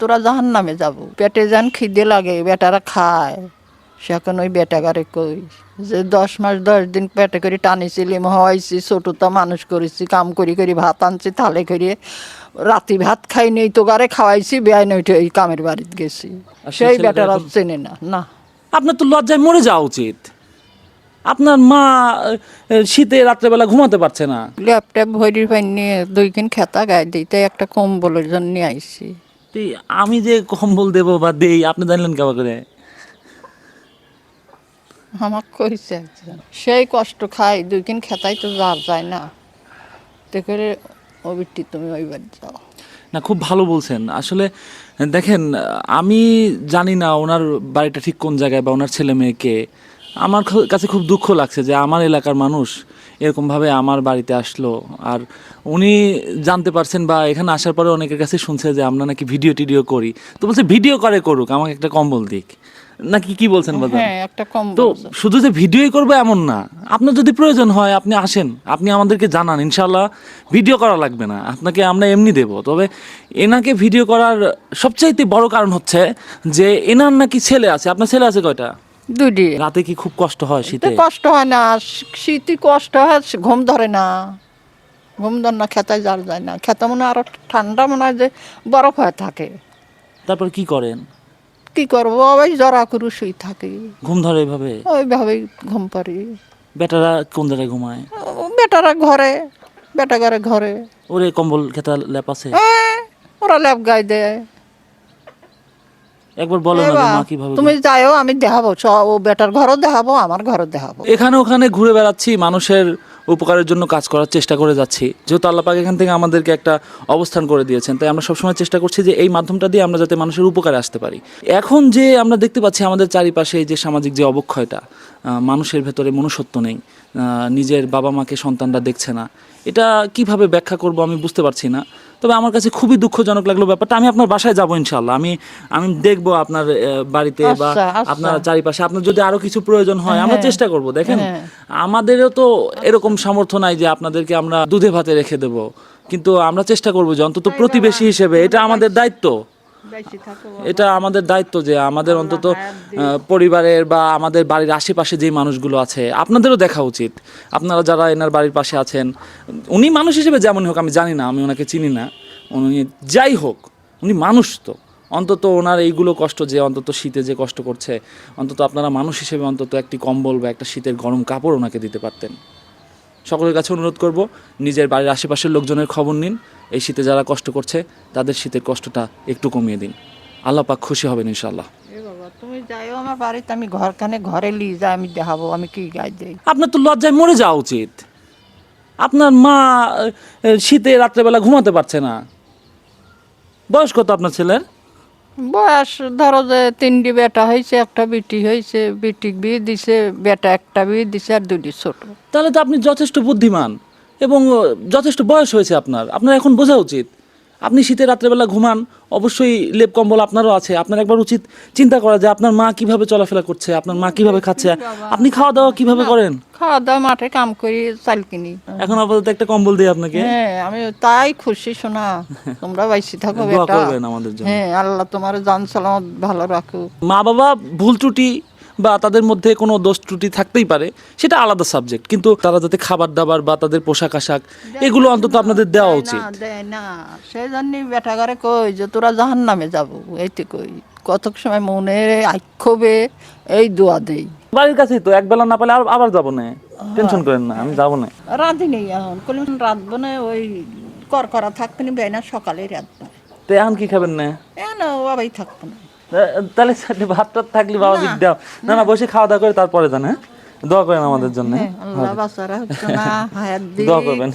তোরা জাহান নামে যাব। পেটে যান খিদে লাগে বেটারা খায়। সে এখন ওই বেটাগারে কই? যে দশ মাস দশ দিন পেটে করে টানিছিলাম হওয়াইছি ছোটটা মানুষ করেছি কাম করি করি ভাত আনছি থালে করে রাতি ভাত খাই নেই তো গারে খাওয়াইছি বেআই নইটে ওই কামের বাড়িতে গেছি। সেই বেটারা চেনে না না। আপনার তো লজ্জায় মরে যাওয়া উচিত। আপনার মা শীতে রাত্রেবেলা ঘুমাতে পারছে না। ল্যাপটপ ভরি ফাইন নিয়ে দুই কিন খেতা গায়ে দিই তাই একটা কম্বলের জন্য নিয়ে আইছি। তো এই আমি যে কম্বল দেবো বা দেই আপনি জানলেন কেমন করে আমার কইছে একজন সেই কষ্ট খাই দুই কিন খেতাই তো যার যায় না। তে করে অবিটি তুমি ওই বাড়ি যাও। না খুব ভালো বলছেন। আসলে দেখেন আমি জানি না ওনার বাড়িটা ঠিক কোন জায়গায় বা ওনার ছেলে মেয়েকে আমার কাছে খুব দুঃখ লাগছে যে আমার এলাকার মানুষ এরকমভাবে আমার বাড়িতে আসলো। আর উনি জানতে পারছেন বা এখানে আসার পরে অনেকের কাছে শুনছে যে আমরা নাকি ভিডিও টিডিও করি। তো বলছে ভিডিও করে করুক আমাকে একটা কম্বল দিক। নাকি কি বলছেন হ্যাঁ একটা কম্বল তো শুধু যে ভিডিওই করব এমন না আপনার যদি প্রয়োজন হয় আপনি আসেন আপনি আমাদেরকে জানান ইনশাল্লাহ ভিডিও করা লাগবে না আপনাকে আমরা এমনি দেব। তবে এনাকে ভিডিও করার সবচাইতে বড় কারণ হচ্ছে যে এনার নাকি ছেলে আছে আপনার ছেলে আছে কয়টা? দুটি। রাতে কি খুব কষ্ট হয় শীতে? কষ্ট হয় না শী- শীতে কষ্ট হয় ঘুম ধরে না। ঘুম ধরে না খেতায় যার যায় না। খেতে মনে হয় আরও ঠান্ডা মনে হয় যে বরফ হয়ে থাকে। তারপর কি করেন? কি করব? ওই জরা করু শুই থাকি। ঘুম ধরে এভাবে? ওইভাবেই ঘুম পারি বেটারা কোন জায়গায় ঘুমায়? বেটারা ঘরে বেটা ঘরে ঘরে। ওরে কম্বল খেতা ল্যাপ আছে? এ, ওরা ল্যাব গায়ে দেয়। একবার বলো না মা কীভাবে তুমি যাইও আমি দেখাবো ও বেটার ঘরও দেখাবো আমার ঘরও দেখাবো। এখানে ওখানে ঘুরে বেড়াচ্ছি মানুষের উপকারের জন্য কাজ করার চেষ্টা করে যাচ্ছি। যেহেতু আল্লাপাক এখান থেকে আমাদেরকে একটা অবস্থান করে দিয়েছেন তাই আমরা সবসময় চেষ্টা করছি যে এই মাধ্যমটা দিয়ে আমরা যাতে মানুষের উপকারে আসতে পারি। এখন যে আমরা দেখতে পাচ্ছি আমাদের চারিপাশে এই যে সামাজিক যে অবক্ষয়টা মানুষের ভেতরে মনুষ্যত্ব নেই আহ, নিজের বাবা মাকে সন্তানরা দেখছে না এটা কীভাবে ব্যাখ্যা করব আমি বুঝতে পারছি না। তবে আমার কাছে খুবই দুঃখজনক লাগল ব্যাপারটা। আমি আপনার বাসায় যাব ইনশাল্লাহ আমি আমি দেখব আপনার বাড়িতে বা আচ্ছা, আচ্ছা। আপনার চারিপাশে। আপনার যদি আরও কিছু প্রয়োজন হয় আমরা হ্যাঁ। চেষ্টা করব দেখেন। হ্যাঁ। আমাদেরও তো এরকম সামর্থ্য নাই যে আপনাদেরকে আমরা দুধে ভাতে রেখে দেব। কিন্তু আমরা চেষ্টা করব যে অন্তত প্রতিবেশী হিসেবে। এটা আমাদের দায়িত্ব। এটা আমাদের দায়িত্ব যে আমাদের অন্তত পরিবারের বা আমাদের বাড়ির আশেপাশে যে মানুষগুলো আছে আপনাদেরও দেখা উচিত। আপনারা যারা এনার বাড়ির পাশে আছেন উনি মানুষ হিসেবে যেমন হোক আমি জানি না আমি ওনাকে চিনি না। উনি যাই হোক উনি মানুষ তো। অন্তত ওনার এইগুলো কষ্ট যে অন্তত শীতে যে কষ্ট করছে অন্তত আপনারা মানুষ হিসেবে অন্তত একটি কম্বল বা একটা শীতের গরম কাপড় ওনাকে দিতে পারতেন। সকলের কাছে অনুরোধ করব নিজের বাড়ির আশেপাশের লোকজনের খবর নিন। এই শীতে যারা কষ্ট করছে তাদের শীতের কষ্টটা একটু কমিয়ে দিন। আল্লাহ পাক খুশি হবেন ইনশাল্লাহ তুমি যাইও আমার বাড়িতে আমি ঘরখানে ঘরে নিয়ে যাই আমি দেখাবো আমি কি গাই দেই। আপনার তো লজ্জায় মরে যাওয়া উচিত। আপনার মা শীতে রাত্রেবেলা ঘুমাতে পারছে না। বয়স কত আপনার ছেলের? বয়স, ধরো যে তিনটি বেটা হয়েছে, একটা বিটি হয়েছে বিটি বিয়ে দিছে, বেটা একটা বিয়ে দিছে আর দুটি ছোট। তাহলে তো আপনি যথেষ্ট বুদ্ধিমান এবং যথেষ্ট বয়স হয়েছে আপনার। আপনার এখন বোঝা উচিত আপনি শীতে রাত্রেবেলা ঘুমান অবশ্যই লেপ কম্বল আপনারও আছে। আপনার একবার উচিত চিন্তা করা যে আপনার মা কীভাবে চলাফেরা করছে আপনার মা কীভাবে খাচ্ছে আপনি খাওয়া দাওয়া কীভাবে করেন? খাওয়া দাওয়া মাঠে কাম করি চাল কিনি। এখন আপাতত একটা কম্বল দিই আপনাকে। হ্যাঁ আমি তাই খুশি শোনা তোমরা বাইসি থাকো বেটা। করবেন আমাদের জন্য। হ্যাঁ আল্লাহ তোমার জান সালামত ভালো রাখুক। মা বাবা ভুল ত্রুটি বা তাদের মধ্যে কোনো দোষ ত্রুটি থাকতেই পারে সেটা আলাদা সাবজেক্ট কিন্তু তারা যাতে খাবার দাবার বা তাদের পোশাক আশাক এগুলো অন্তত আপনাদের দেওয়া উচিত না সেই জন্যই বেটা ঘরে কই যে তোরা জাহান নামে যাব এইতে কই? কতক সময় মনে আক্ষোভে এই দোয়া দেই। বাড়ির কাছেই তো একবেলা না পেলে আর- আবার যাব না। টেনশন করেন না আমি যাব না। রাঁধি নেই এখন। কলিম রাঁধবো না ওই কর করা থাকবে না বেয় না সকালে রাঁধবো। তো এখন কি খাবেন না? এ না বাবাই থাকব না। তাহলে ভাত টাত থাকলে বাবা দিক দাও। না না বসে খাওয়া দাওয়া করে তারপরে জানে হ্যাঁ? দোয়া করেন আমাদের জন্য হ্যাঁ, দিয়ে দোয়া করবেন।